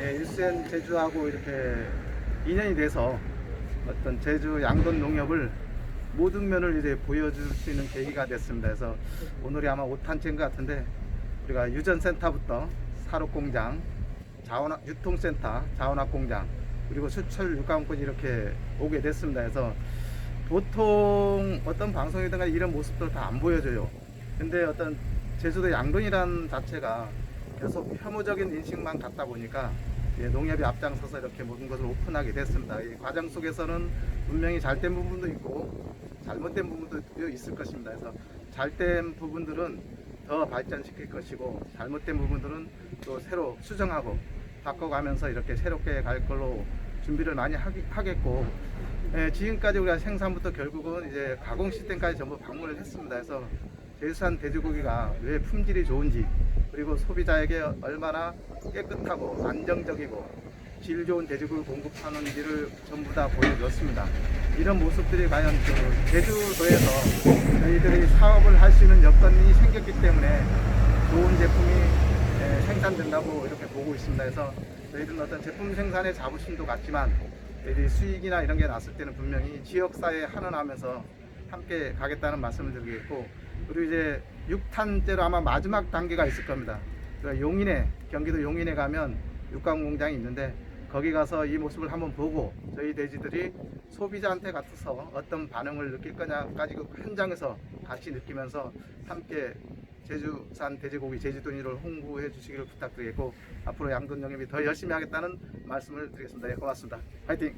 예, 일센 제주하고 이렇게 인연이 돼서 어떤 제주 양돈 농협을 모든 면을 이제 보여줄 수 있는 계기가 됐습니다. 그래서 오늘이 아마 5탄째인 것 같은데 우리가 유전센터부터 사록공장, 자원학 유통센터, 자원학공장 그리고 수철 육가원까지 이렇게 오게 됐습니다. 그래서 보통 어떤 방송이든가 이런 모습들 다 안 보여줘요. 근데 어떤 제주도 양돈이란 자체가 계속 혐오적인 인식만 갖다 보니까 예, 농협이 앞장서서 이렇게 모든 것을 오픈하게 됐습니다. 이 과정 속에서는 분명히 잘된 부분도 있고 잘못된 부분도 있을 것입니다. 그래서 잘된 부분들은 더 발전시킬 것이고 잘못된 부분들은 또 새로 수정하고 바꿔가면서 이렇게 새롭게 갈 걸로 준비를 많이 하겠고 예, 지금까지 우리가 생산부터 결국은 이제 가공 시스템까지 전부 방문을 했습니다. 그래서 제주산 돼지고기가 왜 품질이 좋은지 그리고 소비자에게 얼마나 깨끗하고 안정적이고 질 좋은 돼지고기 공급하는지를 전부 다 보여줬습니다. 이런 모습들이 과연 그 제주도에서 저희들이 사업을 할 수 있는 여건이 생겼기 때문에 좋은 제품이 예, 생산된다고 이렇게 보고 있습니다. 그래서 저희들은 어떤 제품 생산의 자부심도 같지만 수익이나 이런 게 났을 때는 분명히 지역사회에 환원하면서 함께 가겠다는 말씀을 드리겠고 그리고 이제 6탄째로 아마 마지막 단계가 있을 겁니다. 그러니까 용인에 경기도 용인에 가면 육강 공장이 있는데 거기 가서 이 모습을 한번 보고 저희 돼지들이 소비자한테 같아서 어떤 반응을 느낄 거냐까지 그 현장에서 같이 느끼면서 함께 제주산 돼지고기 제주돈이를 홍보해 주시기를 부탁드리겠고 앞으로 양돈 영입이 더 열심히 하겠다는 말씀을 드리겠습니다. 예, 고맙습니다. 화이팅!